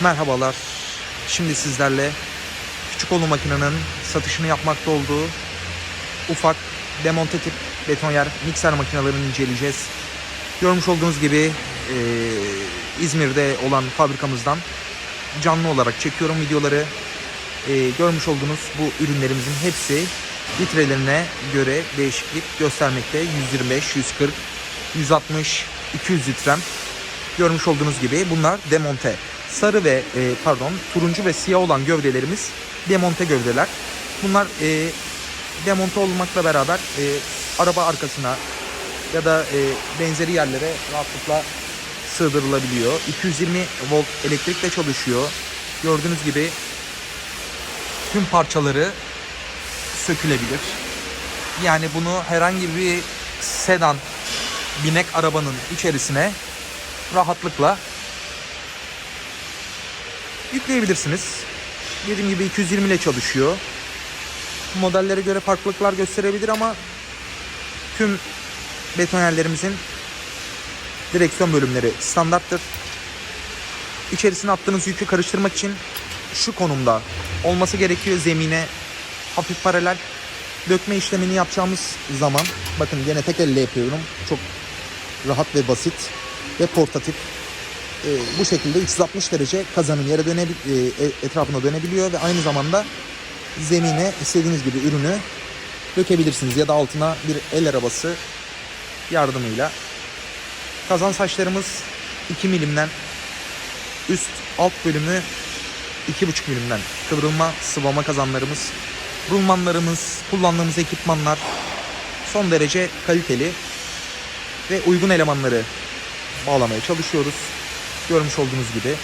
Merhabalar. Şimdi sizlerle Küçükoğlu makinenin satışını yapmakta olduğu ufak demonte tip betonyer mikser makinelerini inceleyeceğiz. Görmüş olduğunuz gibi eee, İzmir'de olan fabrikamızdan canlı olarak çekiyorum videoları. Eee, görmüş olduğunuz bu ürünlerimizin hepsi litrelerine göre değişiklik göstermekte. 125, 140, 160, 200 litrem. Görmüş olduğunuz gibi bunlar demonte. Sarı ve e, pardon turuncu ve siyah olan gövdelerimiz demonte gövdeler. Bunlar e, demonte olmakla beraber e, araba arkasına ya da e, benzeri yerlere rahatlıkla sığdırılabiliyor. 220 volt elektrikle çalışıyor. Gördüğünüz gibi tüm parçaları sökülebilir. Yani bunu herhangi bir sedan binek arabanın içerisine rahatlıkla yükleyebilirsiniz. Dediğim gibi 220 ile çalışıyor. Modellere göre farklılıklar gösterebilir ama tüm betonyerlerimizin direksiyon bölümleri standarttır. İçerisine attığınız yükü karıştırmak için şu konumda olması gerekiyor zemine hafif paralel dökme işlemini yapacağımız zaman bakın yine tek elle yapıyorum. Çok rahat ve basit ve portatif. Ee, bu şekilde 360 derece kazanın yere döne etrafına dönebiliyor ve aynı zamanda zemine istediğiniz gibi ürünü dökebilirsiniz ya da altına bir el arabası yardımıyla. Kazan saçlarımız 2 milimden üst alt bölümü 2,5 milimden kıvrılma sıvama kazanlarımız, rulmanlarımız, kullandığımız ekipmanlar son derece kaliteli ve uygun elemanları bağlamaya çalışıyoruz. Görmüş olduğunuz gibi.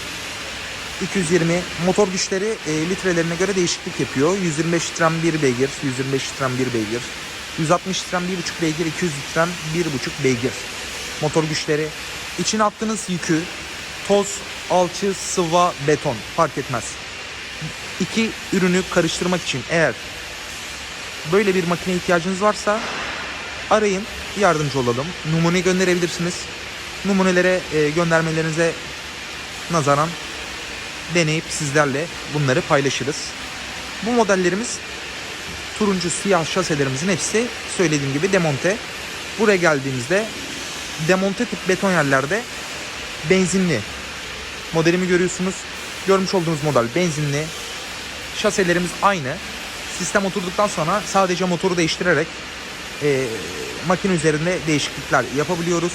220 motor güçleri e, litrelerine göre değişiklik yapıyor. 125 litrem 1 beygir, 125 litrem 1 beygir, 160 litrem 1,5 beygir, 200 litrem 1,5 beygir. Motor güçleri. İçine attığınız yükü toz, alçı, sıva, beton fark etmez. İki ürünü karıştırmak için eğer böyle bir makine ihtiyacınız varsa arayın yardımcı olalım. Numune gönderebilirsiniz. Numunelere e, göndermelerinize nazaran deneyip sizlerle bunları paylaşırız. Bu modellerimiz turuncu siyah şaselerimizin hepsi söylediğim gibi demonte. Buraya geldiğimizde demonte tip beton yerlerde benzinli modelimi görüyorsunuz. Görmüş olduğunuz model benzinli. Şaselerimiz aynı. Sistem oturduktan sonra sadece motoru değiştirerek e, makine üzerinde değişiklikler yapabiliyoruz.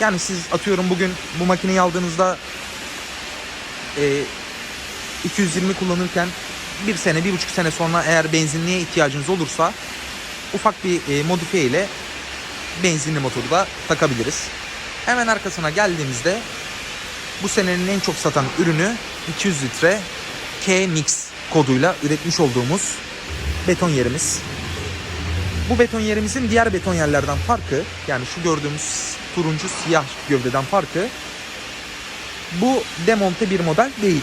Yani siz atıyorum bugün bu makineyi aldığınızda e, 220 kullanırken bir sene, bir buçuk sene sonra eğer benzinliğe ihtiyacınız olursa ufak bir e, modifiye ile benzinli motoru da takabiliriz. Hemen arkasına geldiğimizde bu senenin en çok satan ürünü 200 litre K-Mix koduyla üretmiş olduğumuz beton yerimiz. Bu beton yerimizin diğer beton yerlerden farkı yani şu gördüğümüz turuncu siyah gövdeden farkı bu demonte bir model değil.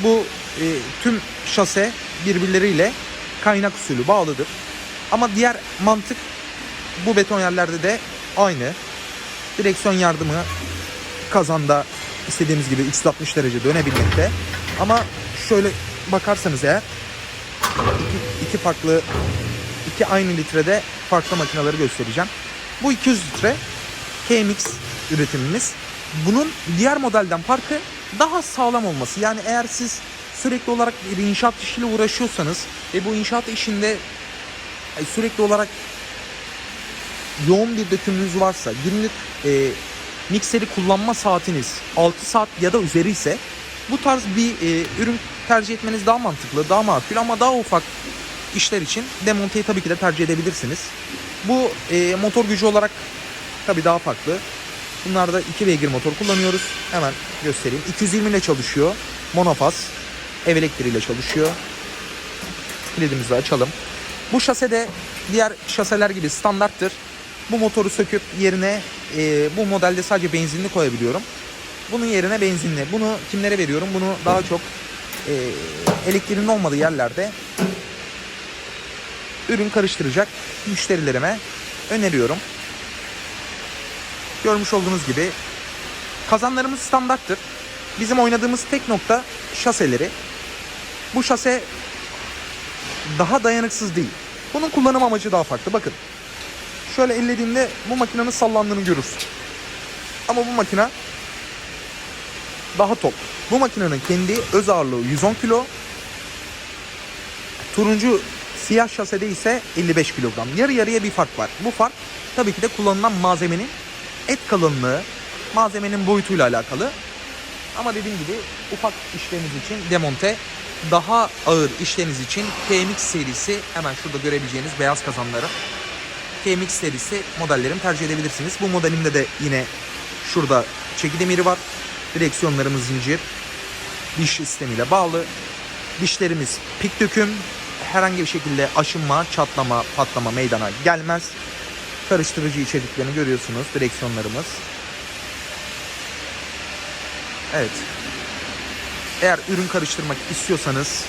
Bu e, tüm şase birbirleriyle kaynak usulü bağlıdır. Ama diğer mantık bu beton yerlerde de aynı. Direksiyon yardımı kazanda istediğimiz gibi 360 derece dönebilmekte. Ama şöyle bakarsanız eğer iki, iki farklı iki aynı litrede farklı makineleri göstereceğim. Bu 200 litre KMX üretimimiz. Bunun diğer modelden farkı daha sağlam olması. Yani eğer siz sürekli olarak bir inşaat işiyle uğraşıyorsanız ve bu inşaat işinde e, sürekli olarak yoğun bir dökümünüz varsa günlük e, mikseri kullanma saatiniz 6 saat ya da üzeri ise bu tarz bir e, ürün tercih etmeniz daha mantıklı, daha makul ama daha ufak işler için demonteyi tabii ki de tercih edebilirsiniz. Bu e, motor gücü olarak tabii daha farklı. Bunlarda 2 beygir motor kullanıyoruz. Hemen göstereyim. 220 ile çalışıyor. Monofaz. Ev elektriğiyle çalışıyor. Kilidimizi açalım. Bu şasede diğer şaseler gibi standarttır. Bu motoru söküp yerine e, bu modelde sadece benzinli koyabiliyorum. Bunun yerine benzinli. Bunu kimlere veriyorum? Bunu daha çok e, elektriğinin olmadığı yerlerde ürün karıştıracak müşterilerime öneriyorum. Görmüş olduğunuz gibi kazanlarımız standarttır. bizim oynadığımız tek nokta şaseleri. Bu şase daha dayanıksız değil. Bunun kullanım amacı daha farklı. Bakın. Şöyle ellediğimde bu makinenin sallandığını görürsün. Ama bu makine daha top. Bu makinenin kendi öz ağırlığı 110 kilo. Turuncu siyah şasede ise 55 kilogram. Yarı yarıya bir fark var. Bu fark tabii ki de kullanılan malzemenin et kalınlığı, malzemenin boyutuyla alakalı. Ama dediğim gibi ufak işleriniz için demonte, daha ağır işleriniz için KMX serisi hemen şurada görebileceğiniz beyaz kazanları KMX serisi modellerimi tercih edebilirsiniz. Bu modelimde de yine şurada çeki demiri var. Direksiyonlarımız zincir. Diş sistemiyle bağlı. Dişlerimiz pik döküm. Herhangi bir şekilde aşınma, çatlama, patlama meydana gelmez. Karıştırıcı içeriklerini görüyorsunuz. Direksiyonlarımız. Evet. Eğer ürün karıştırmak istiyorsanız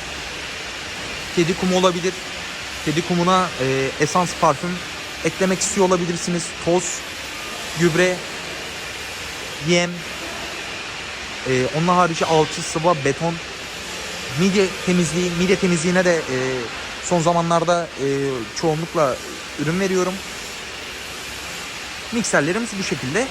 kedi kumu olabilir. Kedi kumuna e, esans parfüm eklemek istiyor olabilirsiniz. Toz, gübre, yem, e, onun harici alçı, sıva, beton, midye temizliği, midye temizliğine de e, son zamanlarda e, çoğunlukla ürün veriyorum. Mikserlerimiz bu şekilde.